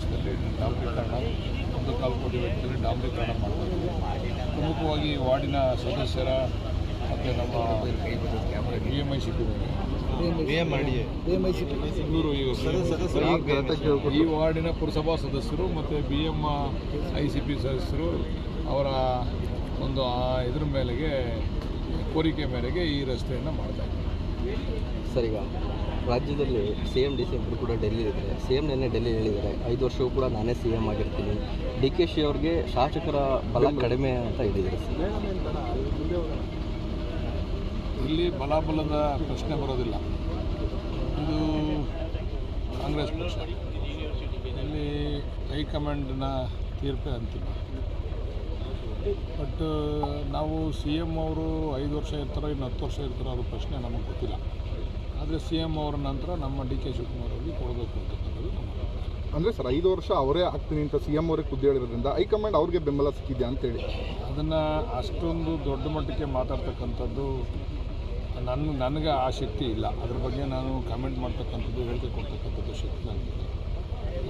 ವೆಚ್ಚದಲ್ಲಿ ಡಾಂಬರೀಕರಣ ಒಂದು ಕಾಲು ಕೋಟಿ ವೆಚ್ಚದಲ್ಲಿ ಡಾಂಬರೀಕರಣ ಮಾಡ್ತಾರೆ. ಪ್ರಮುಖವಾಗಿ ವಾರ್ಡಿನ ಸದಸ್ಯರ ಮತ್ತು ನಮ್ಮ ಬಿ ಎಂ ಐ ಈ ವಾರ್ಡಿನ ಪುರಸಭಾ ಸದಸ್ಯರು ಮತ್ತು B M I C P ಸದಸ್ಯರು ಅವರ ಒಂದು ಇದ್ರ ಮೇಲೆಗೆ ಕೋರಿಕೆ ಮೇರೆಗೆ ಈ ರಸ್ತೆಯನ್ನು ಮಾಡ್ತಾ ಇದ್ದಾರೆ. ಸರ್ ಈಗ ರಾಜ್ಯದಲ್ಲಿ C M D C M ಕೂಡ ಡೆಲ್ಲಿ ಇದ್ದಾರೆ ಸಿ ಎಂ ನೆನ್ನೆ ಡೆಲ್ಲಿ ಹೇಳಿದ್ದಾರೆ. ಐದು ವರ್ಷವೂ ಕೂಡ ನಾನೇ ಸಿ ಎಂ ಆಗಿರ್ತೀನಿ. ಡಿ ಕೆ ಶಿ ಅವ್ರಿಗೆ ಶಾಸಕರ ಬಲ ಕಡಿಮೆ ಅಂತ ಹೇಳಿದ್ದಾರೆ ಇಲ್ಲಿ ಬಲಾಬಲದ ಪ್ರಶ್ನೆ ಬರೋದಿಲ್ಲ. ಇದು ಕಾಂಗ್ರೆಸ್ ಪಕ್ಷ. ಇಲ್ಲಿ ಹೈಕಮಾಂಡ್ನ ತೀರ್ಪೇ ಅಂತಿಲ್ಲ. ಬಟ್, ನಾವು ಸಿ ಎಂ ಅವರು ಐದು ವರ್ಷ ಇರ್ತಾರೋ ಇನ್ನು ಹತ್ತು ವರ್ಷ ಇರ್ತಾರೋ ಅವ್ರ ಪ್ರಶ್ನೆ ನಮಗೆ ಗೊತ್ತಿಲ್ಲ. ಆದರೆ ಸಿ ಎಂ ಅವರ ನಂತರ ನಮ್ಮ ಡಿ ಕೆ ಶಿವಕುಮಾರ್ ಅವರಿಗೆ ಕೊಡಬೇಕು ಅಂತಕ್ಕಂಥದ್ದು ನಮ್ಮ. ಅಂದರೆ ಸರ್ ಐದು ವರ್ಷ ಅವರೇ ಆಗ್ತೀನಿ ಅಂತ ಸಿ ಎಂ ಅವರೇ ಖುದ್ದು ಹೇಳಿರೋದ್ರಿಂದ ಹೈಕಮಾಂಡ್ ಅವ್ರಿಗೆ ಬೆಂಬಲ ಸಿಕ್ಕಿದೆ ಅಂತೇಳಿ ಅದನ್ನು ಅಷ್ಟೊಂದು ದೊಡ್ಡ ಮಟ್ಟಕ್ಕೆ ಮಾತಾಡ್ತಕ್ಕಂಥದ್ದು ನನ್ನ ನನಗೆ ಆ ಶಕ್ತಿ ಇಲ್ಲ. ಅದ್ರ ಬಗ್ಗೆ ನಾನು ಕಮೆಂಟ್ ಮಾಡ್ತಕ್ಕಂಥದ್ದು ಹೇಳಿಕೆ ಕೊಡ್ತಕ್ಕಂಥದ್ದು ಶಕ್ತಿ ನನಗಿಲ್ಲ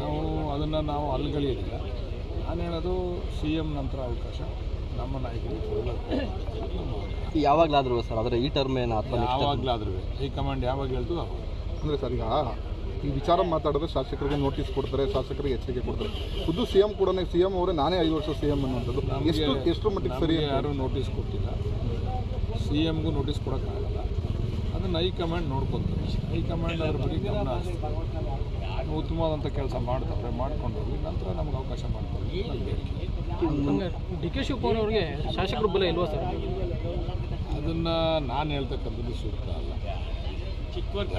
ನಾವು ಅದನ್ನು ನಾವು ಅಲ್ಗಳಿಯಲಿಲ್ಲ ನಾನು ಹೇಳೋದು ಸಿ ಎಂ ನಂತರ ಅವಕಾಶ. ನಮ್ಮ ಅಭಿಪ್ರಾಯ. ಯಾವಾಗಲಾದರೂ ಸರ್ ಆದರೆ ಈ ಟರ್ಮ್ ಏನು ಅಥವಾ? ಯಾವಾಗಲಾದ್ರೂ. ಹೈಕಮಾಂಡ್ ಯಾವಾಗ ಹೇಳ್ತು ಅಂದರೆ ಸರ್ ಈಗ ಈ ವಿಚಾರ ಮಾತಾಡಿದ್ರೆ ಶಾಸಕರಿಗೆ ನೋಟಿಸ್ ಕೊಡ್ತಾರೆ ಶಾಸಕರಿಗೆ ಎಚ್ಚರಿಕೆ ಕೊಡ್ತಾರೆ. ಖುದ್ದು ಸಿ ಎಂ ಕೂಡ ಸಿ ಎಂ ಅವರೇ ನಾನೇ ಐದು ವರ್ಷ ಸಿ ಎಂ ಅನ್ನುವಂಥದ್ದು ಎಷ್ಟು ಎಷ್ಟು ಮಟ್ಟಿಗೆ ಸರಿ ಯಾರು ಯಾರೂ ನೋಟಿಸ್ ಕೊಟ್ಟಿಲ್ಲ. ಸಿ ಎಂಗೂ ನೋಟಿಸ್ ಕೊಡೋಕ್ಕಾಗಲ್ಲ. ಅದನ್ನು ಹೈಕಮಾಂಡ್ ನೋಡ್ಕೊತಾರೆ. ಹೈಕಮಾಂಡ್ ಅವ್ರ ಬಗ್ಗೆ ಗಮನ ಹರಿಸ್ತಾರೆ. ಉತ್ತಮವಾದಂಥ ಕೆಲಸ ಮಾಡ್ತಾರೆ ಮಾಡ್ಕೊಂಡು ಹೋಗಿ ನಂತರ ನಮ್ಗೆ ಅವಕಾಶ ಮಾಡ್ತಾರೆ. ಡಿ ಕೆ ಶಿವಕುಮಾರ್ ಅವರಿಗೆ ಶಾಸಕರು ಬಲ ಇಲ್ವಾ ಸರ್? ಅದನ್ನು ನಾನು ಹೇಳ್ತಕ್ಕಂಥದ್ದು ಸೂಕ್ತ ಅಲ್ಲ.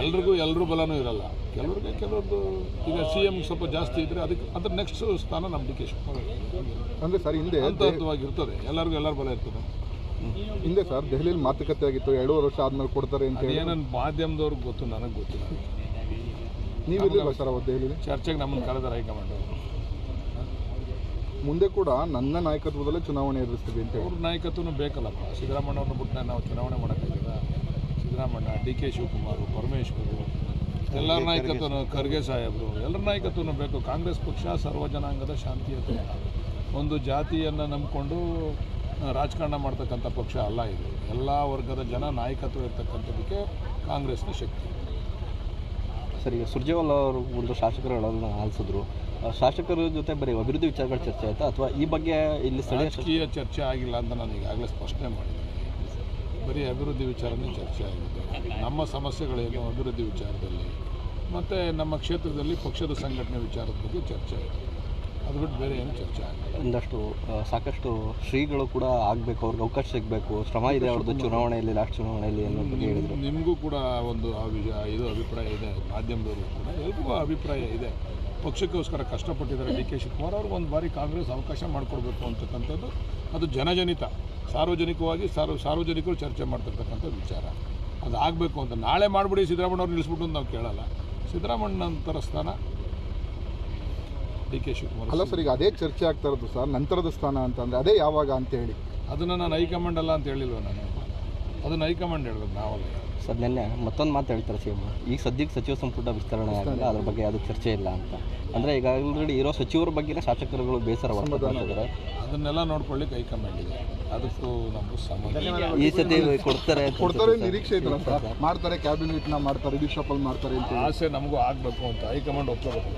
ಎಲ್ರಿಗೂ ಎಲ್ಲರೂ ಬಲನೂ ಇರಲ್ಲ. ಕೆಲವ್ರಿಗೆ ಕೆಲವ್ರದ್ದು ಈಗ ಸಿ ಎಂ ಸ್ವಲ್ಪ ಜಾಸ್ತಿ ಇದ್ದರೆ ಅದಕ್ಕೆ ಅದ್ರ ನೆಕ್ಸ್ಟ್ ಸ್ಥಾನ ನಮ್ಮ ಡಿ ಕೆ ಶಿವಕುಮಾರ್ ಅಂದರೆ ಸರ್ ಹಿಂದೆ ಹಂತ ಹಂತವಾಗಿ ಇರ್ತದೆ. ಎಲ್ಲರಿಗೂ ಎಲ್ಲರ ಬಲ ಇರ್ತದೆ. ಹಿಂದೆ ಸರ್ ದೆಹಲಿಯಲ್ಲಿ ಮಾತುಕತೆ ಆಗಿತ್ತು ಎರಡೂವರೆ ವರ್ಷ ಆದ್ಮೇಲೆ ಕೊಡ್ತಾರೆ ಅಂತ ಹೇಳಿ. ಮಾಧ್ಯಮದವ್ರಿಗೆ ಗೊತ್ತು ನನಗೆ ಗೊತ್ತಿಲ್ಲ ನೀವು ಇರಲಿಲ್ಲ ಸರ್ ಅವತ್ತು ದೆಹಲಿಯಲ್ಲಿ ಚರ್ಚೆಗೆ ನಮ್ಮನ್ನು ಕರೆದಾರೆ ಹೈಕಮಾಂಡ್ ಅವರು. ಮುಂದೆ ಕೂಡ ನನ್ನ ನಾಯಕತ್ವದಲ್ಲೇ ಚುನಾವಣೆ ಎದುರಿಸ್ತೀವಿ ಅಂತ ಹೇಳಿ. ಅವ್ರ ನಾಯಕತ್ವನೂ ಬೇಕಲ್ಲಪ್ಪ. ಸಿದ್ದರಾಮಣ್ಣವ್ರನ್ನ ಬಿಟ್ಟು ನಾವು ಚುನಾವಣೆ ಮಾಡೋಕ್ಕಾಗಿಲ್ಲ. ಸಿದ್ದರಾಮಣ್ಣ ಡಿ ಕೆ ಶಿವಕುಮಾರ್ ಪರಮೇಶ್ವರು ಎಲ್ಲರ ನಾಯಕತ್ವನು ಖರ್ಗೆ ಸಾಹೇಬರು ಎಲ್ಲರ ನಾಯಕತ್ವನೂ ಬೇಕು. ಕಾಂಗ್ರೆಸ್ ಪಕ್ಷ ಸರ್ವ ಜನಾಂಗದ ಶಾಂತಿಯ ಒಂದು ಜಾತಿಯನ್ನು ನಂಬಿಕೊಂಡು ರಾಜಕಾರಣ ಮಾಡ್ತಕ್ಕಂಥ ಪಕ್ಷ ಅಲ್ಲ ಇದು. ಎಲ್ಲ ವರ್ಗದ ಜನ ನಾಯಕತ್ವ ಇರ್ತಕ್ಕಂಥದ್ದಕ್ಕೆ ಕಾಂಗ್ರೆಸ್ನ ಶಕ್ತಿ. ಸರಿ ಈಗ ಸುರ್ಜೇವಾಲ ಅವರು ಒಂದು ಶಾಸಕರುಗಳನ್ನು ಆಲಿಸಿದ್ರು ಆ, ಶಾಸಕರ ಜೊತೆ ಬರೀ ಅಭಿವೃದ್ಧಿ ವಿಚಾರಗಳ ಚರ್ಚೆ ಆಯಿತಾ? ಅಥವಾ ಈ ಬಗ್ಗೆ ಇಲ್ಲಿ ಸ್ಥಳೀಯ ರಾಜಕೀಯ ಚರ್ಚೆ ಆಗಿಲ್ಲ ಅಂತ ನಾನು ಈಗಾಗಲೇ ಸ್ಪಷ್ಟನೆ ಮಾಡಿದ್ದೀನಿ. ಬರೀ ಅಭಿವೃದ್ಧಿ ವಿಚಾರನೇ ಚರ್ಚೆ ಆಗಿದೆ. ನಮ್ಮ ಸಮಸ್ಯೆಗಳೇನು ಅಭಿವೃದ್ಧಿ ವಿಚಾರದಲ್ಲಿ ಮತ್ತು ನಮ್ಮ ಕ್ಷೇತ್ರದಲ್ಲಿ ಪಕ್ಷದ ಸಂಘಟನೆ ವಿಚಾರದ ಬಗ್ಗೆ ಚರ್ಚೆ ಆಗಿದೆ. ಅದು ಬಿಟ್ಟು ಬೇರೆ ಏನು ಚರ್ಚೆ ಆಗಿಲ್ಲ ಒಂದಷ್ಟು ಸಾಕಷ್ಟು ಶ್ರೀಗಳು ಕೂಡ ಆಗಬೇಕು ಅವ್ರಿಗೆ ಅವಕಾಶ ಸಿಗಬೇಕು. ಶ್ರಮ ಇದೆ ಅವ್ರದ್ದು ಚುನಾವಣೆಯಲ್ಲಿ ಲಾಸ್ಟ್ ಚುನಾವಣೆಯಲ್ಲಿ ಅನ್ನೋದು ಹೇಳಿದರು. ನಿಮಗೂ ಕೂಡ ಒಂದು ಇದು ಅಭಿಪ್ರಾಯ ಇದೆ ಮಾಧ್ಯಮದವರು ಕೂಡ. ಎಲ್ರಿಗೂ ಅಭಿಪ್ರಾಯ ಇದೆ. ಪಕ್ಷಕ್ಕೋಸ್ಕರ ಕಷ್ಟಪಟ್ಟಿದ್ದಾರೆ ಡಿ ಕೆ ಶಿವಕುಮಾರ್. ಅವ್ರಿಗೆ ಒಂದು ಬಾರಿ ಕಾಂಗ್ರೆಸ್ ಅವಕಾಶ ಮಾಡಿಕೊಡ್ಬೇಕು ಅಂತಕ್ಕಂಥದ್ದು ಅದು ಜನಜನಿತ. ಸಾರ್ವಜನಿಕವಾಗಿ ಸಾರ್ವ ಸಾರ್ವಜನಿಕರು ಚರ್ಚೆ ಮಾಡ್ತಿರ್ತಕ್ಕಂಥ ವಿಚಾರ. ಅದು ಆಗಬೇಕು ಅಂತ ನಾಳೆ ಮಾಡಿಬಿಡಿ ಸಿದ್ದರಾಮಣ್ಣವ್ರು ನಿಲ್ಲಿಸ್ಬಿಟ್ಟು ಅಂತ ನಾವು ಕೇಳಲ್ಲ. ಸಿದ್ದರಾಮಣ್ಣ ಸ್ಥಾನ ಡಿ ಕೆ ಶಿವಕುಮಾರ್ ಅಲ್ಲ ಸರ್ ಈಗ ಅದೇ ಚರ್ಚೆ ಆಗ್ತಾ ಇರೋದು ಸರ್ ನಂತರದ ಸ್ಥಾನ ಅಂತಂದ್ರೆ ಅದೇ ಯಾವಾಗ ಅಂತ ಹೇಳಿ. ಅದನ್ನು ನಾನು ಹೈಕಮಾಂಡ್ ಅಲ್ಲ ಅಂತ ಹೇಳಿಲ್ವ ನಾನು? ಅದನ್ನು ಹೈಕಮಾಂಡ್ ಹೇಳ್ಬೇಕು ನಾವಲ್ಲ. ಸರ್ ನಿನ್ನೆ ಮತ್ತೊಂದು ಮಾತು ಹೇಳ್ತಾರೆ ಸಿ ಎಂ ಈಗ ಸದ್ಯಕ್ಕೆ ಸಚಿವ ಸಂಪುಟ ವಿಸ್ತರಣೆ ಆಗಿಲ್ಲ ಅದ್ರ ಬಗ್ಗೆ ಅದು ಚರ್ಚೆ ಇಲ್ಲ ಅಂತ. ಅಂದರೆ ಈಗ ಆಲ್ರೆಡಿ ಇರೋ ಸಚಿವರ ಬಗ್ಗೆನೇ ಶಾಸಕರುಗಳು ಬೇಸರ ವ್ಯಕ್ತಪಡಿಸಿದ್ದಾರೆ ಅದನ್ನೆಲ್ಲ ನೋಡ್ಕೊಳ್ಳಿಕ್ಕೆ ಹೈಕಮಾಂಡ್ ಇದೆ. ಅದಕ್ಕೂ ನಮಗೂ ಸಂಬಂಧ ಈ ಸತಿ ಕೊಡ್ತಾರೆ ಕೊಡ್ತಾರೆ ನಿರೀಕ್ಷೆ ಇತ್ತಲ್ಲ ಸರ್? ಮಾಡ್ತಾರೆ ಕ್ಯಾಬಿನೆಟ್ನ ಮಾಡ್ತಾರೆ ಶಾಪಲ್ಲಿ ಮಾಡ್ತಾರೆ ಅಂತ ಆಸೆ ನಮಗೂ ಆಗಬೇಕು ಅಂತ ಹೈಕಮಾಂಡ್ ಒಪ್ಕೋಬೇಕು.